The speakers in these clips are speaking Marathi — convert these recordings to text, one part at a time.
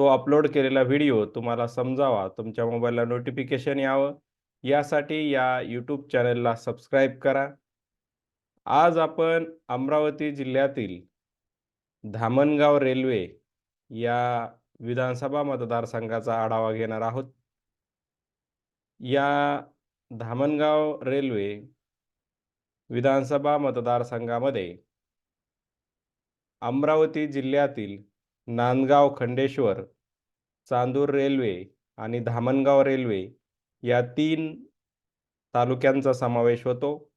तो अपलोड केलेला व्हिडिओ तुम्हाला समजावा तुमच्या मोबाईलला नोटिफिकेशन यावं. यासाठी या यूट्यूब चॅनलला सबस्क्राईब करा. आज आपण अमरावती जिल्ह्यातील धामणगाव रेल्वे या विधानसभा मतदारसंघाचा आढावा घेणार आहोत. या धामणगाव रेल्वे विधानसभा मतदारसंघामध्ये अमरावती जिल्ह्यातील नांदगाव खंडेश्वर चांदूर रेल्वे आणि धामणगाव रेल्वे या तीन तालुक्यांचा समावेश होतो.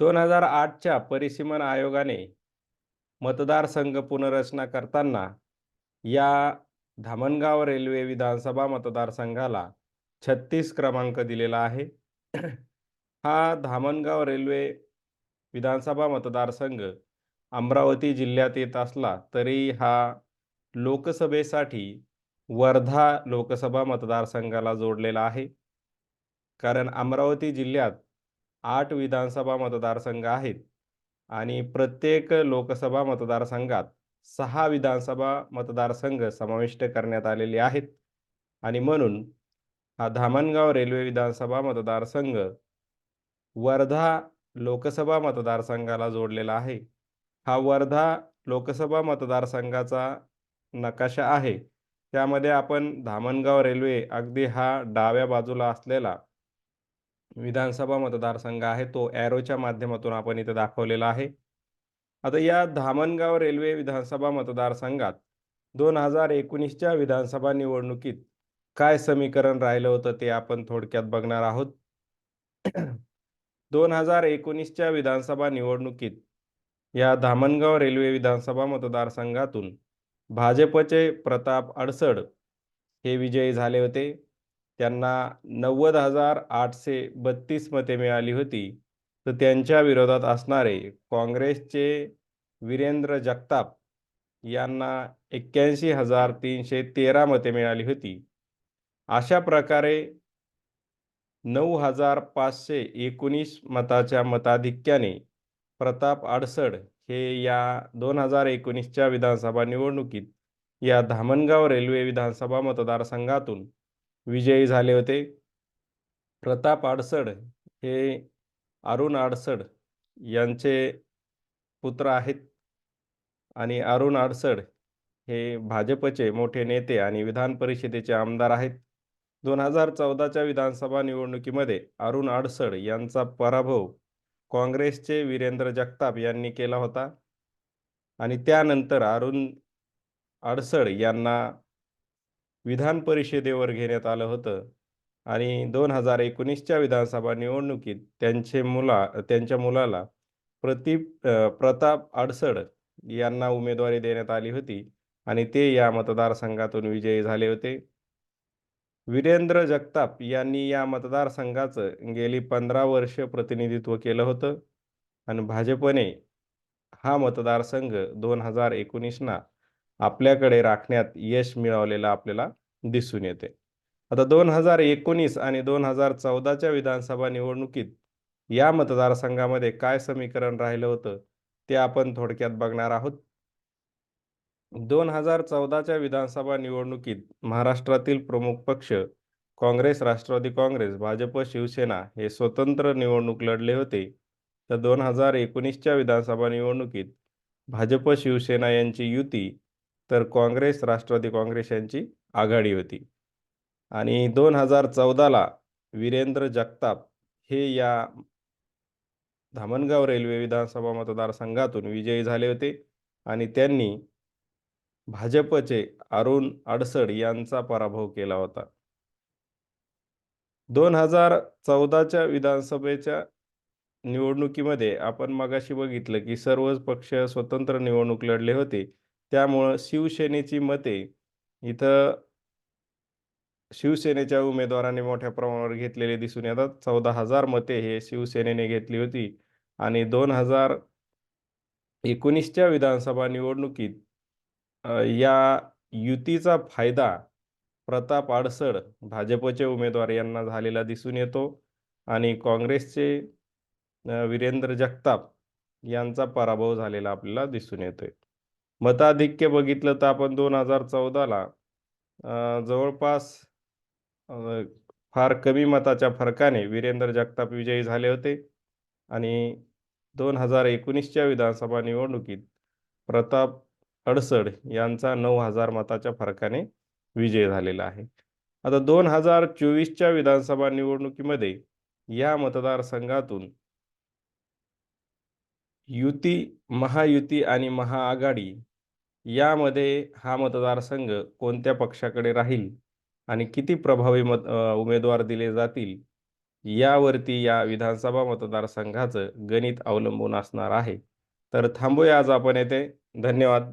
दोन हजार आठच्या परिसीमन आयोगाने मतदारसंघ पुनर्रचना करताना या धामणगाव रेल्वे विधानसभा मतदारसंघाला छत्तीस क्रमांक दिलेला आहे. हा धामणगाव रेल्वे विधानसभा मतदारसंघ अमरावती जिल्ह्यात येत असला तरी हा लोकसभेसाठी वर्धा लोकसभा मतदारसंघाला जोडलेला आहे. कारण अमरावती जिल्ह्यात आठ विधानसभा मतदारसंघ आहेत आणि प्रत्येक लोकसभा मतदारसंघात सहा विधानसभा मतदारसंघ समाविष्ट करण्यात आलेले आहेत. आणि म्हणून हा धामणगाव रेल्वे विधानसभा मतदारसंघ वर्धा लोकसभा मतदारसंघाला जोडलेला आहे. हा वर्धा लोकसभा मतदारसंघाचा नकाशा आहे. त्यामध्ये आपण धामणगाव रेल्वे अगदी हा डाव्या बाजूला असलेला विधानसभा मतदारसंघ आहे. तो ॲरोच्या माध्यमातून आपण इथे दाखवलेला आहे. आता या धामणगाव रेल्वे विधानसभा मतदारसंघात दोन हजार एकोणीसच्या विधानसभा निवडणुकीत काय समीकरण राहिलं होतं ते आपण थोडक्यात बघणार आहोत. दोन हजार एकोणीसच्या विधानसभा निवडणुकीत या धामणगाव रेल्वे विधानसभा मतदारसंघातून भाजपचे प्रताप अडसड हे विजयी झाले होते. त्यांना नव्वद हजार आठशे बत्तीस मते मिळाली होती. तर त्यांच्या विरोधात असणारे काँग्रेसचे वीरेंद्र जगताप यांना एक्क्याऐंशी हजार तीनशे तेरा मते मिळाली होती. अशा प्रकारे नऊ हजार पाचशे एकोणीस मताच्या मताधिक्याने प्रताप आडसड हे या दोन हजार एकोणीसच्या विधानसभा निवडणुकीत या धामणगाव रेल्वे विधानसभा मतदारसंघातून विजयी झाले होते. प्रताप आडसड हे अरुण आडसड यांचे पुत्र आहेत आणि अरुण आडसड हे भाजपचे मोठे नेते आणि विधान परिषदेचे आमदार आहेत. दोन हजार चौदाच्या विधानसभा निवडणुकीमध्ये अरुण आडसड यांचा पराभव काँग्रेसचे वीरेंद्र जगताप यांनी केला होता. आणि त्यानंतर अरुण अडसड यांना विधान परिषदेवर घेण्यात आलं होतं. आणि दोन हजार एकोणीसच्या विधानसभा निवडणुकीत त्यांचे मुला त्यांच्या मुलाला प्रतीप प्रताप अडसड यांना उमेदवारी देण्यात आली होती. आणि ते या मतदारसंघातून विजयी झाले होते. वीरेंद्र जगताप यांनी या मतदारसंघाचं गेली पंधरा वर्ष प्रतिनिधित्व केलं होतं आणि भाजपने हा मतदारसंघ दोन हजार एकोणीसना आपल्याकडे राखण्यात यश मिळवलेलं आपल्याला दिसून येते. आता दोन हजार एकोणीस आणि दोन हजार चौदाच्या विधानसभा निवडणुकीत या मतदारसंघामध्ये काय समीकरण राहिलं होतं ते आपण थोडक्यात बघणार आहोत. दोन हजार चौदाच्या विधानसभा निवडणुकीत महाराष्ट्रातील प्रमुख पक्ष काँग्रेस राष्ट्रवादी काँग्रेस भाजप शिवसेना हे स्वतंत्र निवडणूक लढले होते. तर दोन हजार एकोणीसच्या विधानसभा निवडणुकीत भाजप शिवसेना यांची युती तर काँग्रेस राष्ट्रवादी काँग्रेस यांची आघाडी होती. आणि दोन हजार चौदाला वीरेंद्र जगताप हे या धामणगाव रेल्वे विधानसभा मतदारसंघातून विजयी झाले होते. आणि त्यांनी भाजपचे अरुण अडसड यांचा पराभव केला होता. दोन हजार चौदाच्या विधानसभेच्या निवडणुकीमध्ये आपण मगाशी बघितलं की सर्वच पक्ष स्वतंत्र निवडणूक लढले होते. त्यामुळं शिवसेनेची मते इथं शिवसेनेच्या उमेदवाराने मोठ्या प्रमाणावर घेतलेले दिसून येतात. चौदा हजार मते हे शिवसेनेने घेतली होती. आणि दोन हजार एकोणीसच्या विधानसभा निवडणुकीत या युतीचा फायदा प्रताप आडसड भाजपचे उमेदवार यांना झालेला दिसून येतो आणि काँग्रेसचे वीरेंद्र जगताप यांचा पराभव झालेला आपल्याला दिसून येतोय. मताधिक्य बघितलं तर आपण दोन हजार चौदाला जवळपास फार कमी मताच्या फरकाने वीरेंद्र जगताप विजयी झाले होते आणि दोन हजार एकोणीसच्या विधानसभा निवडणुकीत प्रताप अडसड यांचा नऊ हजार मताच्या फरकाने विजय झालेला आहे. आता दोन हजार चोवीसच्या विधानसभा निवडणुकीमध्ये या मतदारसंघातून युती महायुती आणि महाआघाडी यामध्ये हा मतदारसंघ कोणत्या पक्षाकडे राहील आणि किती प्रभावी मत उमेदवार दिले जातील यावरती या विधानसभा मतदारसंघाचं गणित अवलंबून असणार आहे. तर थांबूया आज आपण येथे. धन्यवाद.